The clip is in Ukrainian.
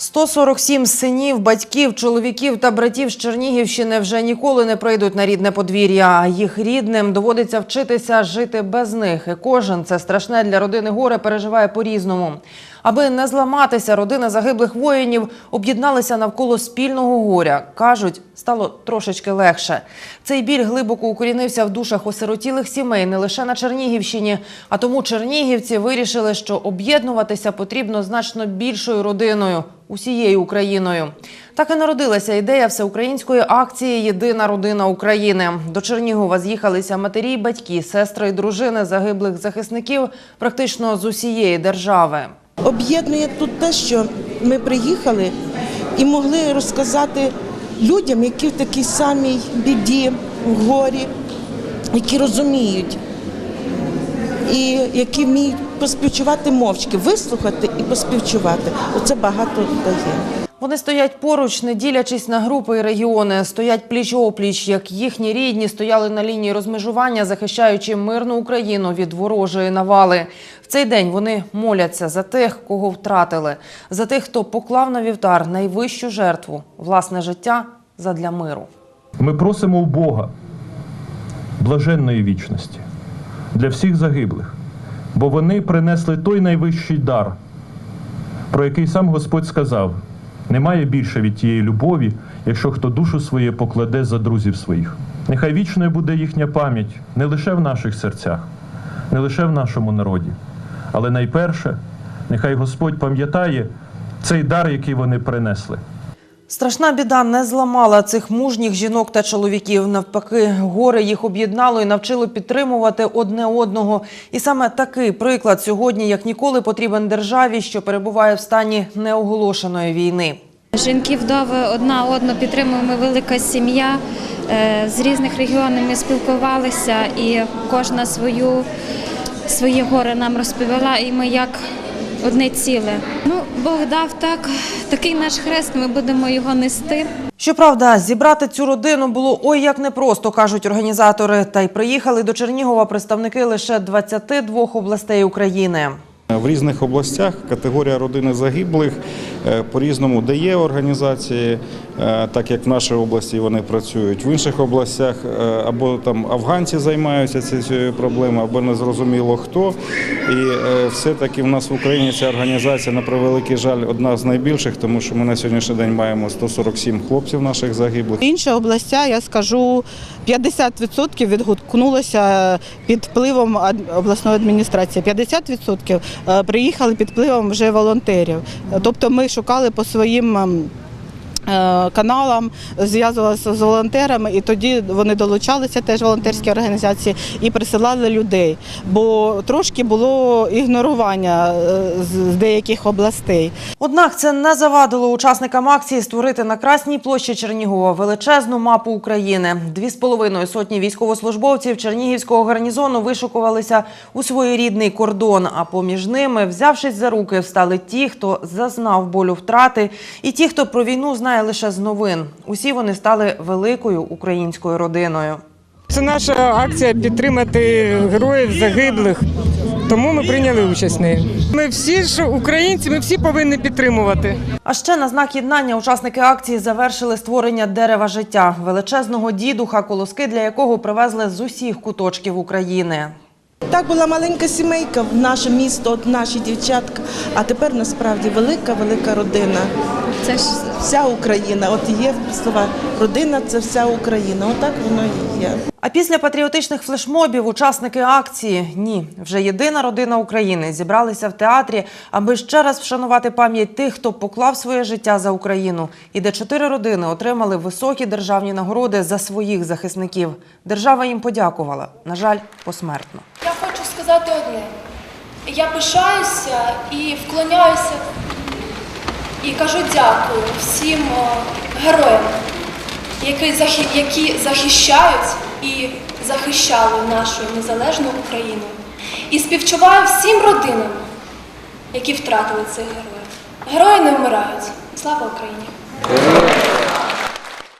147 синів, батьків, чоловіків та братів з Чернігівщини вже ніколи не прийдуть на рідне подвір'я. Їх рідним доводиться вчитися жити без них. І кожен це страшне для родини горе переживає по-різному. Аби не зламатися, родини загиблих воїнів об'єдналися навколо спільного горя. Кажуть, стало трошечки легше. Цей біль глибоко укорінився в душах осиротілих сімей не лише на Чернігівщині, а тому чернігівці вирішили, що об'єднуватися потрібно значно більшою родиною усією Україною. Так і народилася ідея всеукраїнської акції Єдина родина України. До Чернігова з'їхалися матері, батьки, сестри і дружини загиблих захисників практично з усієї держави. Об'єднує тут те, що ми приїхали і могли розказати людям, які в такій самій біді, в горі, які розуміють і які вміють поспівчувати мовчки, вислухати і поспівчувати. Оце багато дає. Вони стоять поруч, не ділячись на групи і регіони, стоять пліч опліч, як їхні рідні стояли на лінії розмежування, захищаючи мирну Україну від ворожої навали. В цей день вони моляться за тих, кого втратили, за тих, хто поклав на вівтар найвищу жертву власне життя задля миру. Ми просимо у Бога блаженної вічності для всіх загиблих, бо вони принесли той найвищий дар, про який сам Господь сказав: немає більше від тієї любові, якщо хто душу своє покладе за друзів своїх. Нехай вічною буде їхня пам'ять не лише в наших серцях, не лише в нашому народі, але найперше, нехай Господь пам'ятає цей дар, який вони принесли. Страшна біда не зламала цих мужніх жінок та чоловіків. Навпаки, горе їх об'єднало і навчило підтримувати одне одного. І саме такий приклад сьогодні, як ніколи, потрібен державі, що перебуває в стані неоголошеної війни. Жінки вдови одна одну підтримуємо велика сім'я. Е, З різних регіонів ми спілкувалися, і кожна свою своє горе нам розповіла, і ми як одне ціле. Ну, Бог дав так, такий наш хрест, ми будемо його нести. Щоправда, зібрати цю родину було ой як непросто, кажуть організатори. Та й приїхали до Чернігова представники лише 22 областей України. В різних областях категорія родини загиблих е, по-різному дає організації, е, так як в нашій області вони працюють. В інших областях е, або там афганці займаються цією проблемою, або не зрозуміло хто. І все-таки в нас в Україні ця організація, на превеликий жаль, одна з найбільших, тому що ми на сьогоднішній день маємо 147 хлопців наших загиблих. Інші областя, я скажу, 50% відгукнулося під впливом обласної адміністрації. 50% е, приїхали під впливом вже волонтерів. Тобто ми шукали по своїм. Е, Каналам зв'язувалися з волонтерами, і тоді вони долучалися теж волонтерські організації і присилали людей. Бо трошки було ігнорування е, з деяких областей. Однак це не завадило учасникам акції створити на Красній площі Чернігова величезну мапу України. Дві з половиною сотні військовослужбовців Чернігівського гарнізону вишукувалися у своєрідний кордон. А поміж ними, взявшись за руки, встали ті, хто зазнав болю втрати, і ті, хто про війну знає лише з новин. Усі вони стали великою українською родиною. Це наша акція підтримати героїв загиблих. Тому ми прийняли участь в неї. Ми всі ж українці, ми всі повинні підтримувати. А ще на знак єднання учасники акції завершили створення дерева життя величезного дідуха, колоски для якого привезли з усіх куточків України. Так була маленька сімейка в наше місто, от наші дівчатка. А тепер насправді велика, велика родина. Це ж Вся Україна. От є слова родина це вся Україна. Отак воно і є. А після патріотичних флешмобів учасники акції ні, вже єдина родина України зібралися в театрі, аби ще раз вшанувати пам'ять тих, хто поклав своє життя за Україну, і де чотири родини отримали високі державні нагороди за своїх захисників. Держава їм подякувала. На жаль, посмертно. Я хочу сказати одне. Я пишаюся і вклоняюся і кажу дякую всім героям, які, які захищають і захищали нашу незалежну Україну. І співчуваю всім родинам, які втратили цих героїв. Герої не вмирають. Слава Україні!